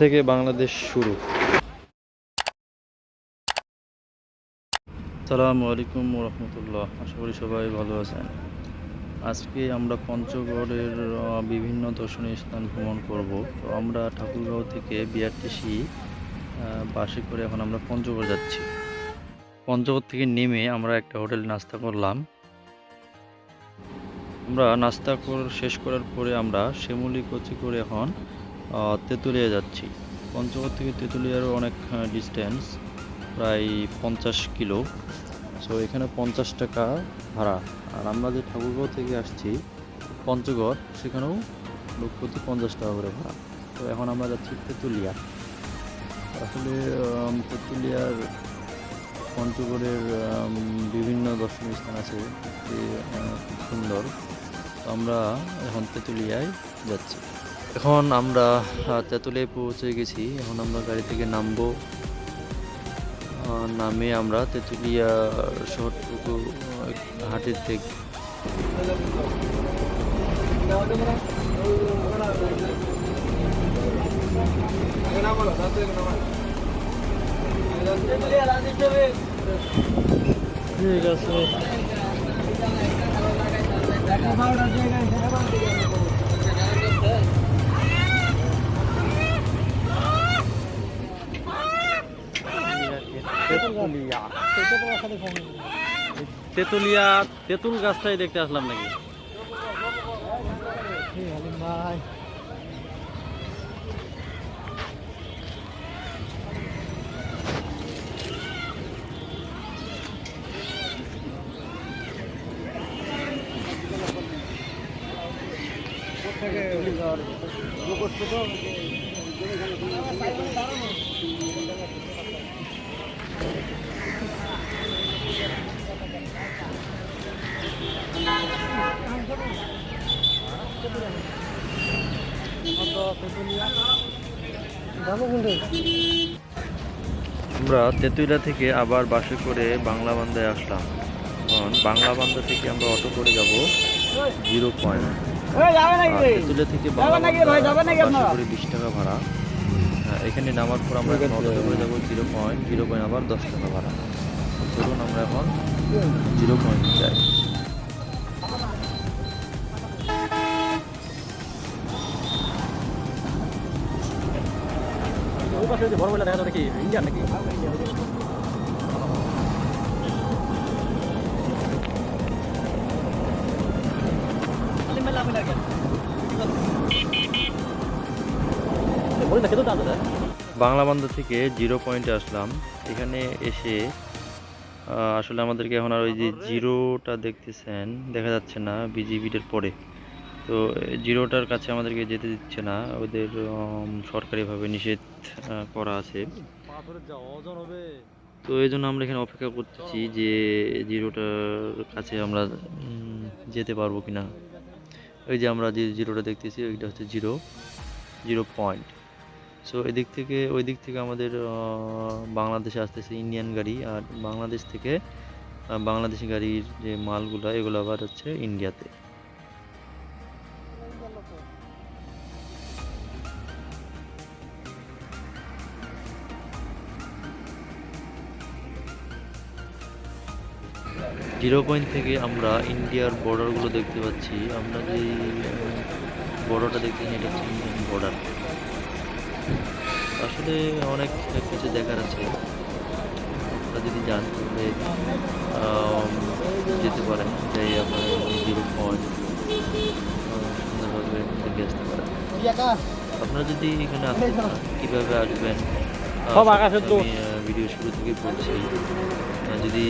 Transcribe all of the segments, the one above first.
থেকে বাংলাদেশ শুরু। সালামু আলাইকুম রহমতুল্লাহ আশা করি সবাই ভালো আছেন। আজকে আমরা পঞ্চগড়ের বিভিন্ন দর্শনীয় স্থান ভ্রমণ করব। তো আমরা ঠাকুরগাঁও থেকে বিআরটিসি বাসে করে এখন আমরা পঞ্চগড় যাচ্ছি। পঞ্চগড় থেকে নেমে আমরা একটা হোটেল নাস্তা করলাম। আমরা নাস্তা কর, শেষ করার পরে আমরা শিমুলি কচি করে এখন তেঁতুলিয়া যাচ্ছি। পঞ্চগড় থেকে তেঁতুলিয়ারও অনেক ডিস্টেন্স প্রায় পঞ্চাশ কিলো। সো এখানে পঞ্চাশ টাকা ভাড়া। আর আমরা যে ঠাকুরগাঁও থেকে আসছি, পঞ্চগড়, সেখানেও লোক প্রতি পঞ্চাশ টাকা করে ভাড়া। তো, এখন আমরা যাচ্ছি তেঁতুলিয়া। আসলে তেঁতুলিয়ার পঞ্চগড়ের বিভিন্ন দর্শনীয় স্থান আছে খুব সুন্দর। তো, আমরা এখন তেঁতুলিয়ায় যাচ্ছি। এখন আমরা তেঁতুলিয়ায় পৌঁছে গেছি। এখন আমরা গাড়ি থেকে নামবো। নামে আমরা তেঁতুলিয়া শহরটুকু আহ, হাঁটে দেখব ঠিক আছে। তেঁতুলিয়া। তেঁতুল গাছটাই দেখতে আসলাম নাকি? আমরা তেঁতুলিয়া থেকে আবার বাসে করে বাংলা বান্ধায় আসলাম। এখন বাংলা বান্ধা থেকে আমরা অটো করে যাব জিরো পয়েন্ট। তেঁতুলিয়া থেকে বাংলা করে বিশ টাকা ভাড়া। হ্যাঁ, এখানে নামার পর আমরা এখন অটোতে করে যাব জিরো পয়েন্ট। জিরো পয়েন্ট আবার দশ টাকা ভাড়া। চলুন আমরা এখন জিরো পয়েন্ট যাই। বাংলা বান্ধব থেকে জিরো পয়েন্টে আসলাম। এখানে এসে আসলে আমাদেরকে এখন আর ওই যে জিরোটা দেখতেছেন দেখা যাচ্ছে না বিজিবিটার পরে। তো, জিরোটার কাছে আমাদেরকে যেতে দিচ্ছে না। ওদের সরকারিভাবে নিষেধ করা আছে। তো এই জন্য আমরা এখানে অপেক্ষা করতেছি যে জিরোটার কাছে আমরা যেতে পারব কিনা। ওই যে আমরা যে জিরোটা দেখতেছি, ওইটা হচ্ছে জিরো জিরো পয়েন্ট। সো, এদিক থেকে ওই দিক থেকে আমাদের বাংলাদেশে আসতেছে ইন্ডিয়ান গাড়ি। আর বাংলাদেশ থেকে বাংলাদেশি গাড়ির যে মালগুলো, এগুলো আবার হচ্ছে ইন্ডিয়াতে। জিরো পয়েন্ট থেকে আমরা ইন্ডিয়ার বর্ডারগুলো দেখতে পাচ্ছি। আমরা যে বর্ডারটা দেখতেছি এটা হচ্ছে ইন্ডিয়ান বর্ডার। আসলে অনেক কিছু দেখার আছে। আপনারা যদি যান তাহলে যেতে পারেন। যাই আপনার জিরো পয়েন্ট। সুন্দরভাবে দেখে আসতে পারেন। আপনারা যদি এখানে আসতে চান কীভাবে আসবেন? ভিডিও শুরু থেকে বলছি। আহ, যদি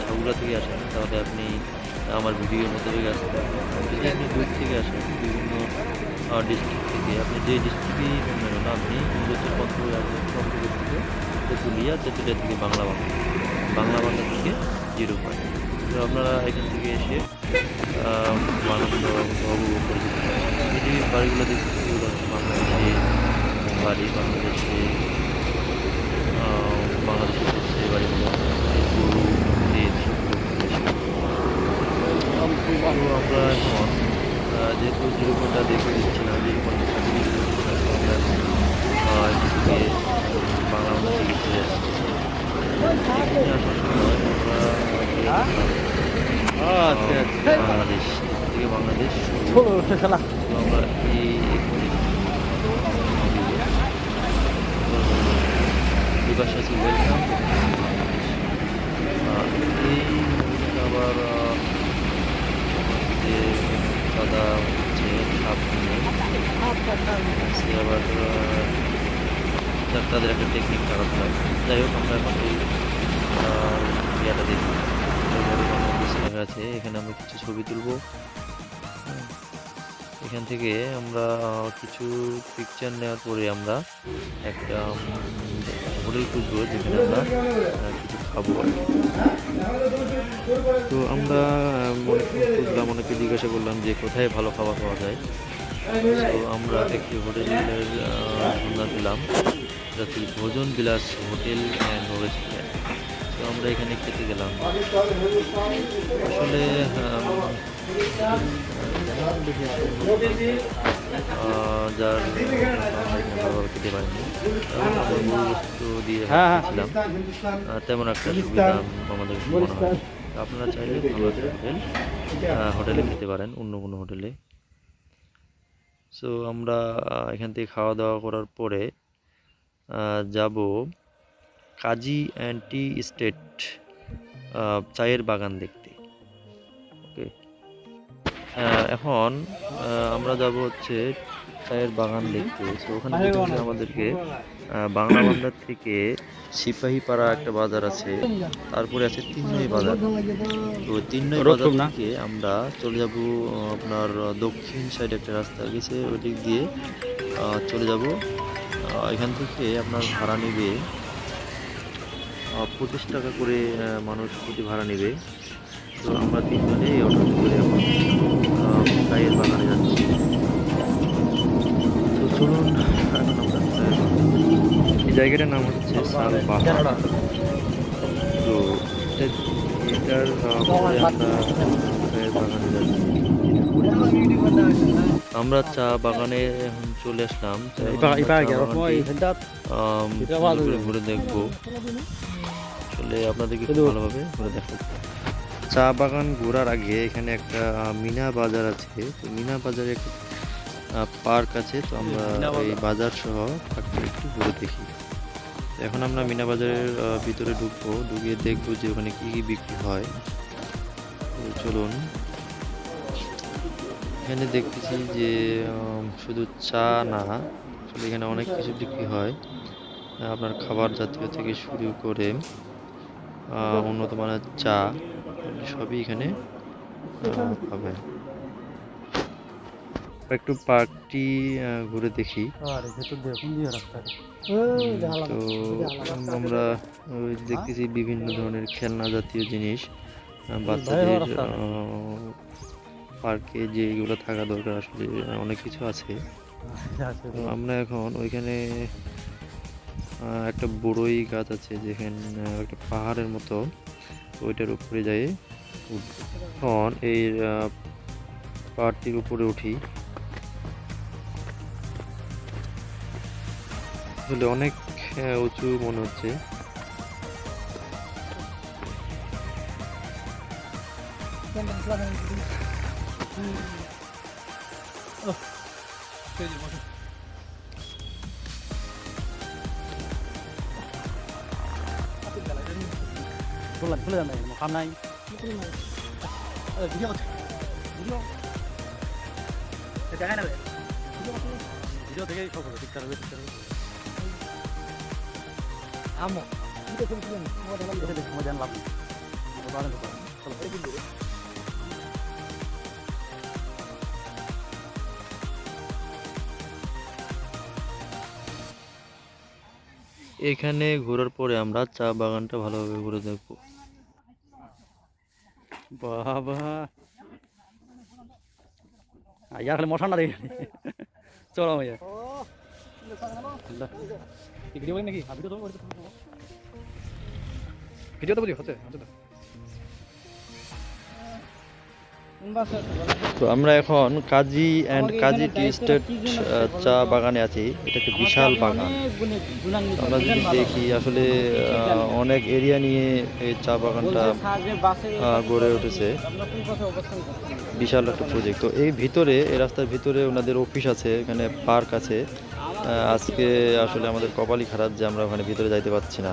ঠাকুরা থেকে আসেন তাহলে আপনি আমার ভিডিওর মধ্যে থেকে আসতে পারেন। যদি আপনি দূর থেকে আসেন বিভিন্ন ডিস্ট্রিক্ট থেকে আপনি যে ডিস্ট্রিক্টই হোন না আপনি মূলত পঞ্চগড় আসবেন পঞ্চগড় থেকে তেঁতুলিয়া তেঁতুলিয়া থেকে বাংলা বাংলা বাংলা বাংলা থেকে জিরো পয়েন্ট তো আপনারা এখান থেকে এসে বাড়িগুলো দেখতে এগুলো হচ্ছে বাংলাদেশি বাড়ি বাংলাদেশে বাংলাদেশে বাড়িগুলো। করার পর যেহেতু জিরো দেখে দিচ্ছিলাম জিরো পয়েন্ট বাংলা ভাষা বাংলাদেশ থেকে বাংলাদেশ আমরা বিকাশ আছে ওয়েলকাম আবার সে আবার তাদের একটা টেকনিক খারাপ হয়। যাই হোক আমরা এখন এই ইয়েটা দেখি। আছে এখানে আমরা কিছু ছবি তুলবো। এখান থেকে আমরা কিছু পিকচার নেওয়ার পরে আমরা একটা হোটেল খুঁজবো যেখানে আমরা কিছু খাব তো আমরা আহ, খুঁজলাম অনেকে জিজ্ঞাসা করলাম যে কোথায় ভালো খাবার পাওয়া যায়। তো আমরা একটি হোটেলের সন্ধান পেলাম। হচ্ছে ভোজন বিলাস হোটেল অ্যান্ড রেস্টুরেন্ট তো আমরা এখানে খেতে গেলাম। আসলে যার ভালোভাবে খেতে পারিনি। বস্তু দিয়ে খেয়েছিলাম। তেমন একটা সুবিধা আমাদের মনে হয়। আপনারা চাইলে ভালো হোটেল হোটেলে খেতে পারেন অন্য কোনো হোটেলে। সো আমরা এখান থেকে খাওয়া দাওয়া করার পরে যাব কাজী অ্যান্ড টি স্টেট চায়ের বাগান দেখতে। ওকে এখন আমরা যাব হচ্ছে চায়ের বাগান দেখতে। সো ওখানে আমাদেরকে বাংলা বান্দার থেকে সিপাহীপাড়া একটা বাজার আছে তারপরে আছে তিননই বাজার। তো তিননই বাজার থেকে আমরা চলে যাব আপনার দক্ষিণ সাইডে একটা রাস্তা গেছে ওই দিক দিয়ে চলে যাব। এখান থেকে আপনার ভাড়া নেবে পঁচিশ টাকা করে মানুষ প্রতি ভাড়া নেবে। তো আমরা তিনজনে অটো করে এখন চায়ের বাগানে যাচ্ছি। তো চলুন এখন আমরা চায়ের বাগানে এই জায়গাটার নাম হচ্ছে তো এটা- এটার আমরা চা বাগানে চলে আসলাম। ঘুরে দেখব। আসলে আপনাদেরকে খুব ভালোভাবে ঘুরে দেখাবো। চা বাগান ঘোরার আগে এখানে একটা মিনা বাজার আছে। তো মিনা বাজারে একটা পার্ক আছে। তো আমরা এই বাজার সহ পার্কটা একটু ঘুরে দেখি। এখন আমরা মিনা বাজারের ভিতরে ঢুকবো, ঢুকে দেখব যে ওখানে কি কি বিক্রি হয়। চলুন। এখানে দেখতেছি যে শুধু চা না, আসলে এখানে অনেক কিছু বিক্রি হয়। আপনার খাবার জাতীয় থেকে শুরু করে উন্নত মানের চা, সবই এখানে পাবেন একটু পার্কটি ঘুরে দেখি। তো আমরা দেখতেছি বিভিন্ন ধরনের খেলনা জাতীয় জিনিস বাচ্চাদের পার্কে যেগুলো থাকা দরকার আসলে অনেক কিছু আছে। তো আমরা এখন ওইখানে একটা বড়ই গাছ আছে যেখানে একটা পাহাড়ের মতো। ওইটার উপরে যাই। এখন এই পাহাড়টির উপরে উঠি। আসলে অনেক উঁচু মনে হচ্ছে। ভিডিও থেকেই খবর ঠিক করবে ঠিক করবে আমো এখানে ঘোরার পরে আমরা চা বাগানটা ভালোভাবে ঘুরে দেখব। বাবা। আইয়া খালি মশান না চলো ভাইয়া ভিডিও করি নাকি ভিডিও তো ভিডিও তো বুঝি হচ্ছে হচ্ছে তো তো আমরা এখন কাজী অ্যান্ড কাজী টি স্টেট চা বাগানে আছি। এটা একটা বিশাল বাগান। আমরা যদি দেখি আসলে অনেক এরিয়া নিয়ে এই চা বাগানটা গড়ে উঠেছে। বিশাল একটা প্রজেক্ট তো এই ভিতরে এই রাস্তার ভিতরে ওনাদের অফিস আছে এখানে পার্ক আছে। আহ, আজকে আসলে আমাদের কপালই খারাপ যে আমরা ওখানে ভিতরে যাইতে পারছি না।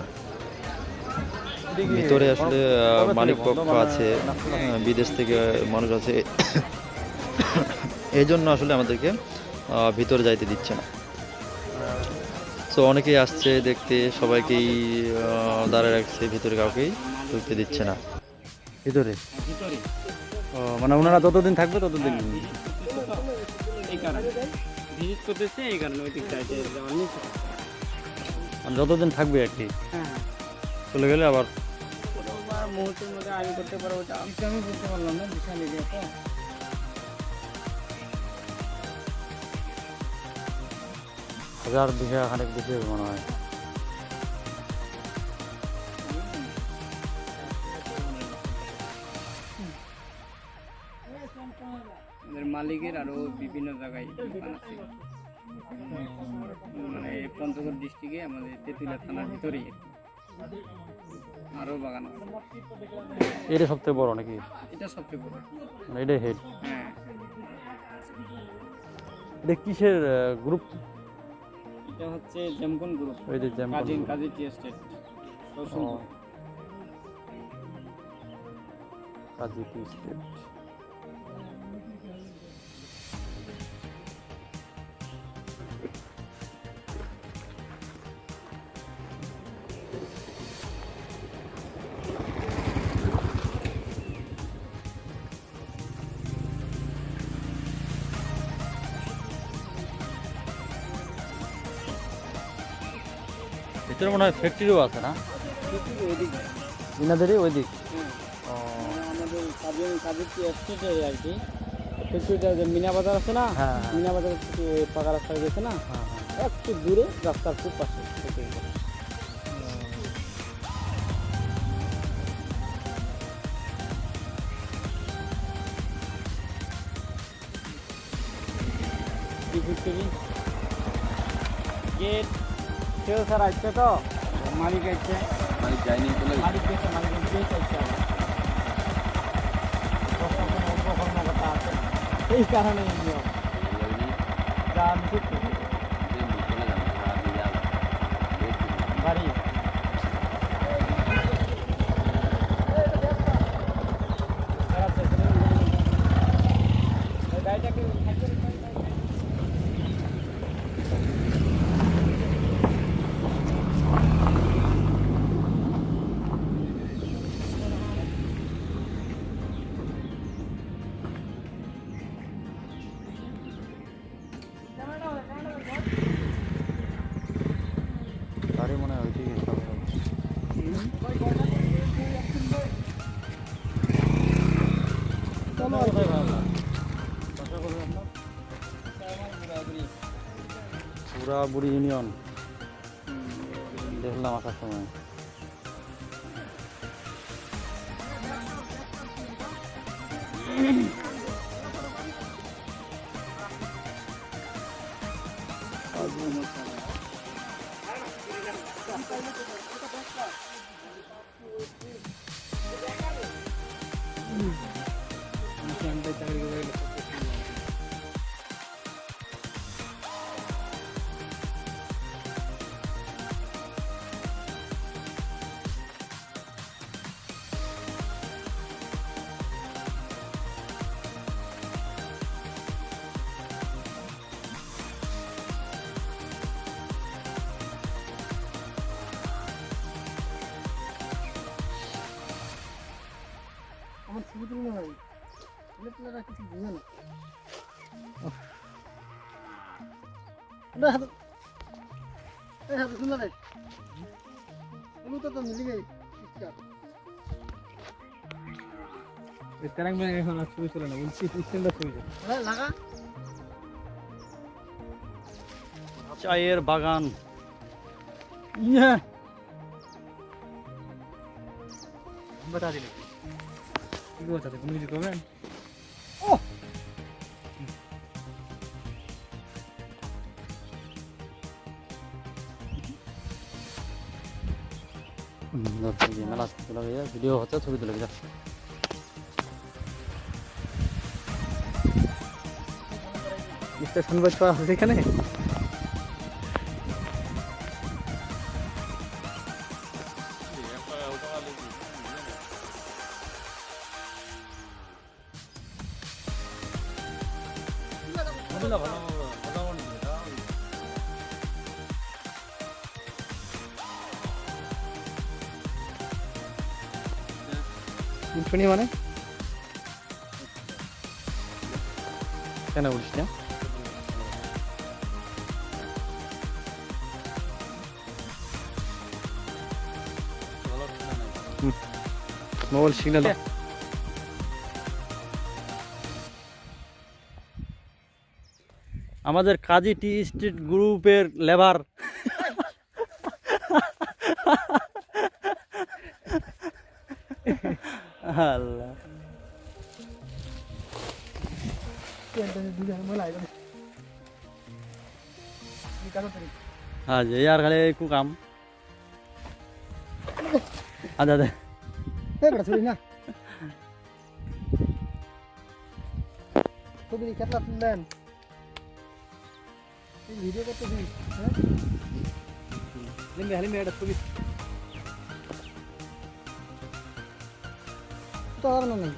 ভিতরে আসলে মালিক পক্ষ আছে বিদেশ থেকে মানুষ আছে। এই জন্য আসলে আমাদেরকে ভিতরে যাইতে দিচ্ছে না। তো অনেকেই আসছে দেখতে সবাইকেই আহ, দাঁড়ায় রাখছে ভিতরে কাউকেই ঢুকতে দিচ্ছে না। ভিতরে। মানে ওনারা যতদিন থাকবে ততদিন এই কারণে। ভিজিট করতেছে এই কারণে ওই দিকটা মানে যতদিন থাকবে আর কি। হ্যাঁ চলে গেলে আবার আর মুহূর্তের মধ্যে আমি করতে পারব আমি আমি বুঝতে পারলাম না বিশাল এরিয়া তো। হাজার বিঘা খানেক বেশি মনে হয়। মালিকের আরও বিভিন্ন জায়গায় দোকান আছে মানে পঞ্চগড় ডিস্ট্রিক্টে আমাদের তেঁতুলিয়া থানার ভিতরেই। আর কি। আরও বাগান আছে। এটা সবথেকে বড় নাকি? এটা সবচেয়ে বড়। মানে এটাই হেড হ্যাঁ। এটা কিসের গ্রুপ এটা হচ্ছে জেমকন গ্রুপ ওই যে জ্যাম cousin Kazi tea estate Kazi tea estate ভিতরে মনে হয় ফ্যাক্টরিও আছে না? ওইদিকে। ইনাদেরই ওই দিক আমাদের কাজের কাজের কি এস্টেটে আর কি ফ্যাক্টরিটা যে মিনা বাজার আছে না হ্যাঁ হ্যাঁ। মিনা বাজার পাকা রাস্তা গেছে না হ্যাঁ। একটু দূরে রাস্তার খুব পাশে ফ্যাক্টরি গেট কেউ স্যার আসছে তো? মালিক আসছে। মালিক যায়নি বলে মালিক গেছে মালিকের গেট আসছে কর্মকর্তা আছে এই কারণে নিয়ম। যা আমি বাড়ি। গাড়ি বুড়ি ইউনিয়ন দেখলাম আসার সময়। আমার মিলি গেই তেরাং ব্যাং এখন আর ছবি তোলে না বলছি স্ট্যান্ডার ছবি লাগা চায়ের বাগান ইয়া बता दिले কি বলছো তুমি चलो भैया वीडियो होता थोड़ी तो लग जा স্টেশন বাজ পাওয়া সেখানে কেন বলিস না মোবাইল সিগন্যাল আমাদের কাজী টি স্ট্রিট গ্রুপের লেবার। আল্লাহ। हाँ यार खाले एक काम आ जाते ना तो भी कितना प्लान वीडियो का तो भी लेकिन हाल ही में तो भी तो हार ना नहीं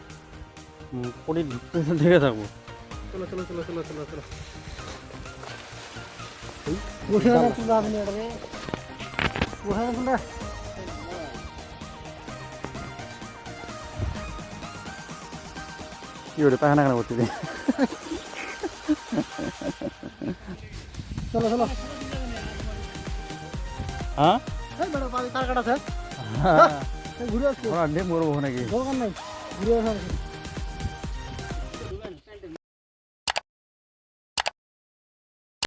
हम्म, कोड़ी देखा था वो। চলো চলো চলো চলো চলো চলো। বসে না তুললে হবে না রে বসে না করে পায়খানা কেন করতে দিই চলো চলো হ্যাঁ। এই ঘুরে আসছে ওরা ডে নাকি? দরকার নাই। ঘুরে আসছে